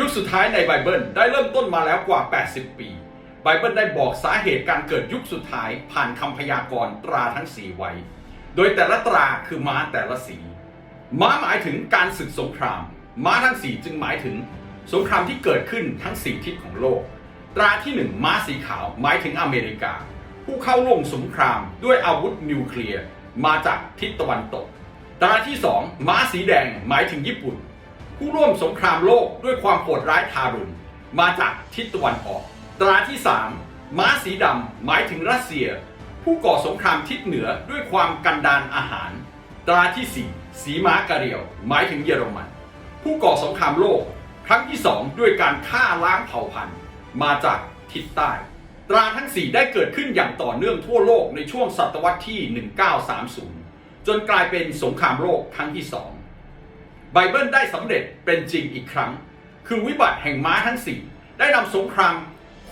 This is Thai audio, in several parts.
ยุคสุดท้ายในไบเบิลได้เริ่มต้นมาแล้วกว่า 80 ปี ไบเบิลได้บอกสาเหตุการเกิดยุคสุดท้ายผ่านคำพยากรณ์ตราทั้ง4ไว้ โดยแต่ละตราคือม้าแต่ละสี ม้าหมายถึงการศึกสงคราม ม้าทั้ง4จึงหมายถึง สงครามที่เกิดขึ้นทั้ง4ทิศของโลก ตราที่ 1 ม้าสีขาวหมายถึงอเมริกา ผู้เข้าร่วมสงครามด้วยอาวุธนิวเคลียร์มาจากทิศตะวันตก ตราที่ 2 ม้าสีแดงหมายถึงญี่ปุ่น ผู้ร่วมสงครามโลกด้วยความโหดร้ายทารุณมาจากทิศตะวันออก ตราที่ 3 ม้าสีดำหมายถึงรัสเซีย ผู้ก่อสงครามทิศเหนือด้วยความกันดานอาหาร ตราที่ 4 สีม้ากระเรียว หมายถึงเยอรมัน ผู้ก่อสงครามโลก ครั้งที่ 2 ด้วยการฆ่าล้างเผ่าพันธุ์มาจากทิศใต้ ตราทั้ง 4 ได้เกิดขึ้นอย่างต่อเนื่องทั่วโลกในช่วงศตวรรษที่ 1930 จนกลายเป็นสงครามโลกครั้งที่ 2 ไบเบิลได้สำเร็จเป็นจริงอีกครั้ง คือวิบัติแห่งม้าทั้งสี่ได้นำสงคราม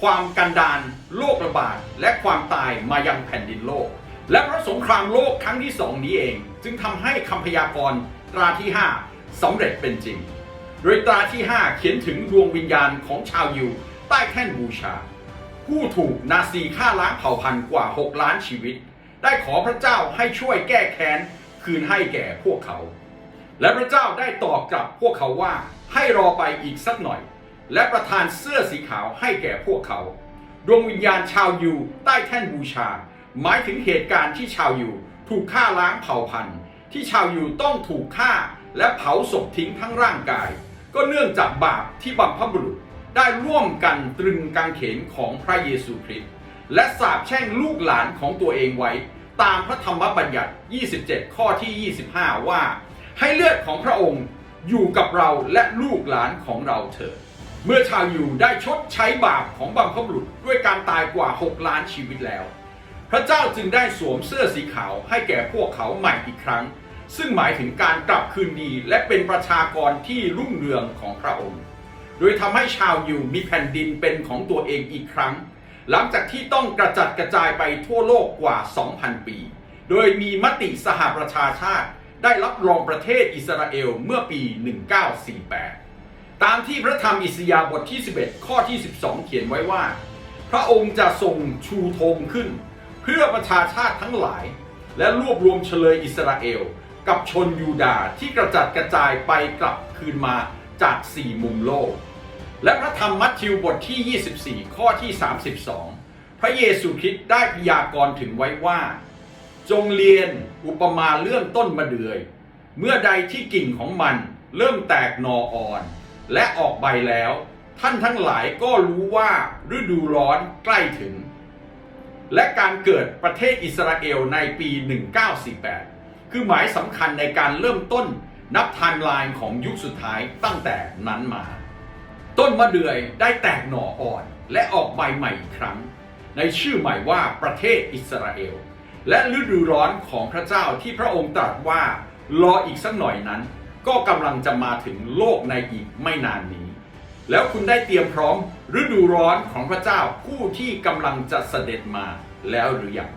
ความกันดานโรคระบาด และความตายมายังแผ่นดินโลก และเพราะสงครามโลกครั้งที่สองนี้เอง จึงทำให้คำพยากรณ์ตราที่ 5สำเร็จเป็นจริง โดยตราที่ 5 เขียนถึงดวงวิญญาณของชาวยิวใต้แท่นบูชา ผู้ถูกนาซีฆ่าล้างเผ่าพันธุ์กว่า 6 ล้านชีวิต ได้ขอพระเจ้าให้ช่วยแก้แค้นคืนให้แก่พวกเขา และพระเจ้าได้ตอบกลับพวกเขาว่าให้รอไปอีกสักหน่อย และประทานเสื้อสีขาวให้แก่พวกเขา ดวงวิญญาณชาวยูใต้แท่นบูชา หมายถึงเหตุการณ์ที่ชาวยูถูกฆ่าล้างเผ่าพันธุ์ ที่ชาวยูต้องถูกฆ่าและเผาศพทิ้งทั้งร่างกาย ก็เนื่องจากบาปที่บัมพบุรุษได้ร่วมกันตรึงกางเขนของพระเยซูคริสต์และสาปแช่งลูกหลานของตัวเองไว้ ตามพระธรรมบัญญัติ 27 ข้อที่ 25 ว่า ให้เลือดของพระองค์อยู่กับเราและลูกหลานของเราเถิดเมื่อชาวยูได้ชดใช้บาปของบัมพบุรุษด้วยการตายกว่า 6 ล้านชีวิตแล้ว พระเจ้าจึงได้สวมเสื้อสีขาวให้แก่พวกเขาใหม่อีกครั้ง ซึ่งหมายถึงการกลับคืนดีและเป็นประชากรที่รุ่งเรืองของพระองค์ โดยทำให้ชาวยูมีแผ่นดินเป็นของตัวเองอีกครั้ง หลังจากที่ต้องกระจัดกระจายไปทั่วโลกกว่า 2,000 ปี โดยมีมติสหประชาชาติ ได้รับรองประเทศอิสราเอลเมื่อปี 1948 ตามที่พระธรรมอิสยาห์บทที่ 11 ข้อที่ 12 เขียนไว้ว่า พระองค์จะทรงชูธงขึ้น เพื่อประชาชาติทั้งหลาย และรวบรวมเฉลยอิสราเอล กับชนยูดาห์ที่กระจัดกระจายไปกลับคืนมาจากสี่มุมโลก และพระธรรมมัทธิวบทที่ 24 ข้อที่ 32 พระเยซูคริสต์ได้พยากรณ์ถึงไว้ว่า จงเรียนอุปมาเรื่องต้นมะเดื่อย เมื่อใดที่กิ่งของมันเริ่มแตกหน่ออ่อน และออกใบแล้ว ท่านทั้งหลายก็รู้ว่าฤดูร้อนใกล้ถึง และการเกิดประเทศอิสราเอลในปี 1948 คือหมายสำคัญในการเริ่มต้นนับไทม์ไลน์ของยุคสุดท้ายตั้งแต่นั้นมา ต้นมะเดื่อยได้แตกหน่ออ่อน และออกใบใหม่อีกครั้ง ในชื่อใหม่ว่าประเทศอิสราเอล และฤดูร้อนของพระเจ้าที่พระองค์ตรัสว่ารออีกสักหน่อยนั้น ก็กำลังจะมาถึงโลกในอีกไม่นานนี้ แล้วคุณได้เตรียมพร้อมฤดูร้อนของพระเจ้าผู้ที่กำลังจะเสด็จมาแล้วหรือยัง